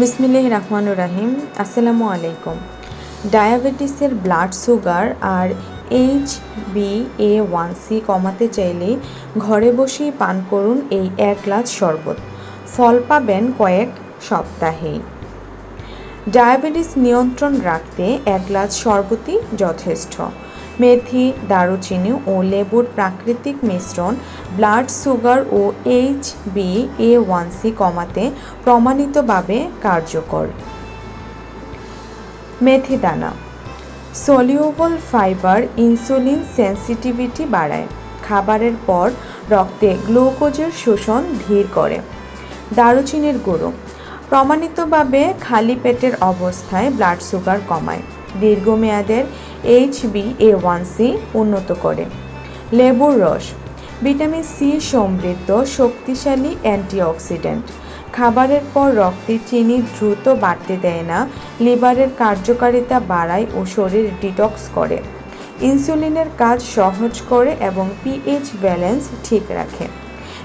বিসমিল্লাহ রহমানুর রাহিম, আসসালামু আলাইকুম। ডায়াবেটিসের blood sugar R H B A one C কমাতে চাইলে ঘরে বসেই পান করুন এই এক গ্লাস শরবত। ফল পাবেন কয়েক সপ্তাহেই। ডায়াবেটিস নিয়ন্ত্রণ রাখতে এক গ্লাস শরবতই যথেষ্ট। মেথি, দারুচিনি ও লেবুর প্রাকৃতিক মিশ্রণ, blood sugar O H B A one C কমাতে প্রমাণিতভাবে কার্যকর। মেথি দানা। সলিউবল ফাইবার ইনসুলিন সেন্সিটিভিটি বাড়ায়। খাবারের পর রক্তে গ্লুকোজের শোষণ ধীর করে। দারুচিনির গুঁড়ো। প্রমাণিতভাবে খালি পেটের অবস্থায় ব্লাড সুগার কমায়। দীর্ঘমেয়াদের H B A one C উন্নত করে। লেবুর রস, ভিটামিন সি সমৃদ্ধ, শক্তিশালী অ্যান্টিঅক্সিডেন্ট। খাবারের পর রক্তে চিনি দ্রুত বাড়তে দেয় না, লিভারের কার্যকারিতা বাড়ায় ও শরীর ডিটক্স করে। ইনসুলিনের কাজ সহজ করে এবং পিএইচ ব্যালেন্স ঠিক রাখে।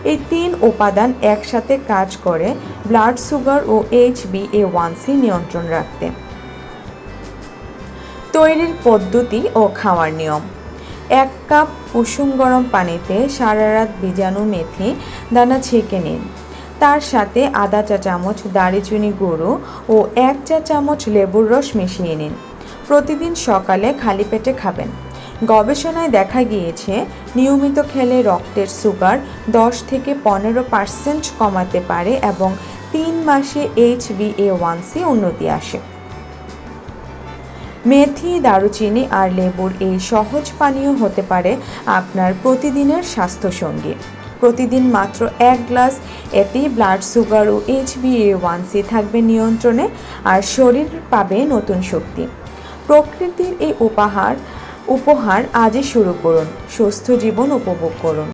এই তিন উপাদান একসাথে কাজ করে, blood sugar O H B A one C নিয়ন্ত্রণ রাখতে। তৈরির পদ্ধতি ও খাওয়ার নিয়ম। এক কাপ উষুম গরম পানিতে সারা রাত বীজাণু মেথি দানা ছেঁকে নিন। তার সাথে আধা চা চামচ দারুচিনি গুঁড়ো ও এক চা চামচ লেবুর রস মিশিয়ে নিন। প্রতিদিন সকালে খালি পেটে খাবেন। গবেষণায় দেখা গিয়েছে, নিয়মিত খেলে রক্তের সুগার দশ থেকে পনেরো পার্সেন্ট কমাতে পারে এবং তিন মাসে H B A one C উন্নতি আসে। মেথি, দারুচিনি আর লেবুর এই সহজ পানীয় হতে পারে আপনার প্রতিদিনের স্বাস্থ্যসঙ্গী। প্রতিদিন মাত্র এক গ্লাস এতেই blood sugar O H B A one C থাকবে নিয়ন্ত্রণে আর শরীর পাবে নতুন শক্তি। প্রকৃতির এই উপহার উপহার আজই শুরু করুন। সুস্থ জীবন উপভোগ করুন।